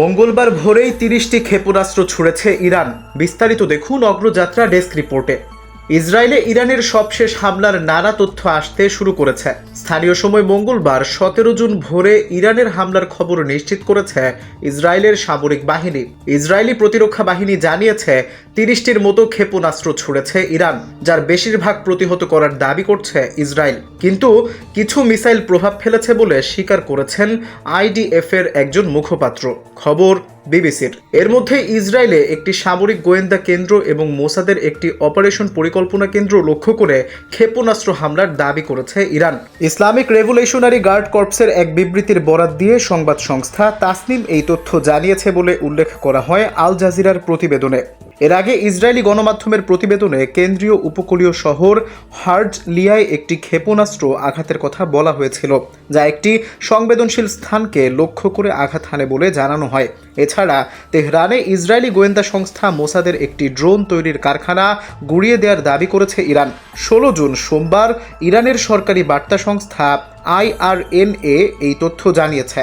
মঙ্গলবার ভোরেই তিরিশটি ক্ষেপণাস্ত্র ছুড়েছে ইরান। বিস্তারিত দেখুন অগ্রযাত্রা ডেস্ক রিপোর্টে। ইসরায়েলে ইরানের সবশেষ হামলার নানা তথ্য আসতে শুরু করেছে। স্থানীয় সময় মঙ্গলবার, সতেরো জুন ভোরে ইরানের হামলার খবর নিশ্চিত করেছে ইসরায়েলের সামরিক বাহিনী। ইসরায়েলি প্রতিরক্ষা বাহিনী জানিয়েছে, তিরিশটির মতো ক্ষেপণাস্ত্র ছুড়েছে ইরান, যার বেশিরভাগ প্রতিহত করার দাবি করছে ইসরায়েল। কিন্তু কিছু মিসাইল প্রভাব ফেলেছে বলে স্বীকার করেছেন আইডিএফ এর একজন মুখপাত্র। খবর বিবিসির। এর মধ্যে ইসরায়েলে একটি সামরিক গোয়েন্দা কেন্দ্র এবং মোসাদের একটি অপারেশন পরিকল্পনা কেন্দ্র লক্ষ্য করে ক্ষেপণাস্ত্র হামলার দাবি করেছে ইরান। ইসলামিক রেভুলেশনারি গার্ড কর্পসের এক বিবৃতির বরাত দিয়ে সংবাদ সংস্থা তাসনিম এই তথ্য জানিয়েছে বলে উল্লেখ করা হয় আল জাজিরার প্রতিবেদনে। এর আগে ইসরায়েলি গণমাধ্যমের প্রতিবেদনে কেন্দ্রীয় উপকূলীয় শহর হার্জ লিয়ায় একটি ক্ষেপণাস্ত্র আঘাতের কথা বলা হয়েছিল, যা একটি সংবেদনশীল স্থানকে লক্ষ্য করে আঘাত হানে বলে জানানো হয়। এছাড়া, তেহরানে ইসরায়েলি গোয়েন্দা সংস্থা মোসাদের একটি ড্রোন তৈরির কারখানা গুড়িয়ে দেওয়ার দাবি করেছে ইরান। ষোলো জুন সোমবার ইরানের সরকারি বার্তা সংস্থা আইআরএনএ এই তথ্য জানিয়েছে।